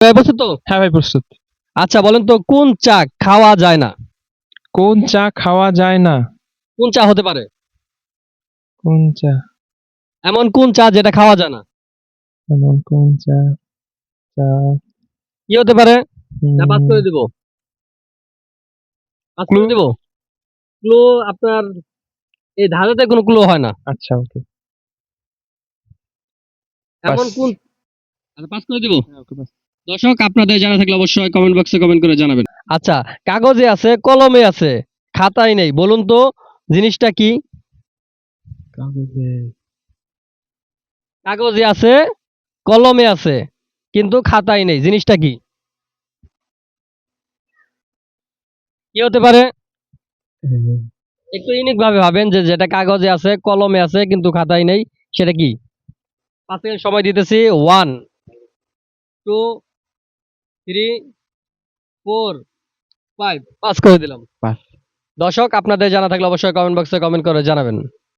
প্রস্তুত তো? হ্যাঁ ভাই প্রস্তুত। আচ্ছা বলেন তো কোন চা খাওয়া যায় না? কোন চা খাওয়া যায় না? কোন চা হতে পারে? কোন চা? এমন কোন চা যেটা খাওয়া যায় না? এমন কোন চা? চা? কি হতে পারে? না পাস করে দিব। পাস করে? দিব। ক্লো আপনার এই ধাঁধাতে কোনো ক্লো হয় না। আচ্ছা ওকে। এমন কোন আচ্ছা পাস করে দিব। দর্শক আপনাদের জানা থাকলে অবশ্যই কমেন্ট বক্সে কমেন্ট করে জানাবেন। আচ্ছা কাগজে আছে কলমে আছে খাতায় নেই বলুন তো জিনিসটা কি? কাগজে। কাগজে আছে কলমে আছে কিন্তু খাতায় নেই জিনিসটা কি? কি হতে পারে? একটু ইউনিক ভাবে ভাবেন যে যেটা কাগজে আছে কলমে আছে কিন্তু খাতায় নেই সেটা কি? পাঁচ সেকেন্ড সময় দিতেছি one two three four five pass করে দিলাম। দর্শক আপনাদের জানা থাকলে অবশ্যই কমেন্ট বক্সে কমেন্ট করে জানাবেন।